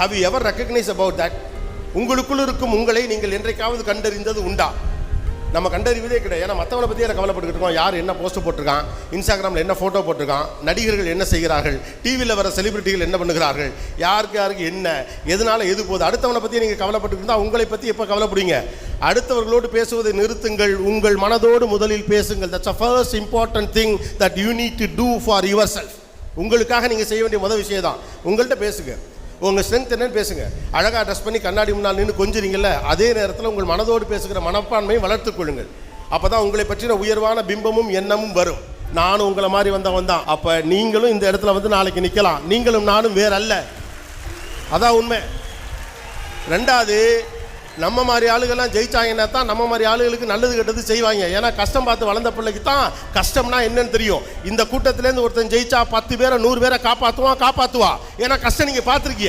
How you ever recognise about that உங்களுக்குள் இருக்கும் உங்களை நீங்கள் என்றைக்காவது கண்டறிந்தது உண்டா? நம்ம கண்டறிவதே கிடையாது. ஏன்னா மற்றவனை பற்றி எனக்கு கவலைப்பட்டுக்கிட்டு இருக்கோம்? யார் என்ன போஸ்ட் போட்டிருக்கான்? இன்ஸ்டாகிராமில் என்ன ஃபோட்டோ போட்டிருக்கான்? நடிகர்கள் என்ன செய்கிறார்கள்? டிவியில் வர செலிபிரிட்டிகள் என்ன பண்ணுகிறார்கள்? யாருக்கு யாருக்கு என்ன? எதனால எது போகுது? அடுத்தவனை பற்றி நீங்கள் கவலைப்பட்டு உங்களை பற்றி எப்போ கவலைப்படுங்க அடுத்தவர்களோடு பேசுவதை நிறுத்துங்கள். உங்கள் மனதோடு முதலில் பேசுங்கள். That's a first important thing that you need to do for yourself உங்களுக்காக நீங்கள் செய்ய வேண்டிய முதல் விஷயம் தான் உங்கள்கிட்ட பேசுங்க. உங்கள் ஸ்ட்ரென்த் என்னன்னு பேசுங்க. அழகாக ட்ரெஸ் பண்ணி கண்ணாடி முன்னால் நின்று கொஞ்சிறீங்கள அதே நேரத்தில் உங்கள் மனதோடு பேசுகிற மனப்பான்மையை வளர்த்துக் கொள்ளுங்கள். அப்போ தான் உங்களை பற்றின உயர்வான பிம்பமும் எண்ணமும் வரும். நானும் உங்களை மாதிரி வந்தவன் தான். அப்போ நீங்களும் இந்த இடத்துல வந்து நாளைக்கு நிற்கலாம் நீங்களும் நானும் வேற அல்ல அதான் உண்மை. ரெண்டாவது நம்ம மாதிரி ஆளுகள்லாம் ஜெயிச்சாங்கன்னா தான் நம்ம மாதிரி ஆளுகளுக்கு நல்லது கெட்டது செய்வாங்க. ஏன்னா கஷ்டம் பார்த்து வளர்ந்த பிள்ளைக்கு தான் கஷ்டம்னா என்னன்னு தெரியும். இந்த கூட்டத்திலேருந்து ஒருத்தன் ஜெயிச்சா பத்து பேரை நூறு பேரை காப்பாற்றுவான் காப்பாற்றுவா ஏன்னா கஷ்டம் நீங்கள் பார்த்துருக்கீங்க.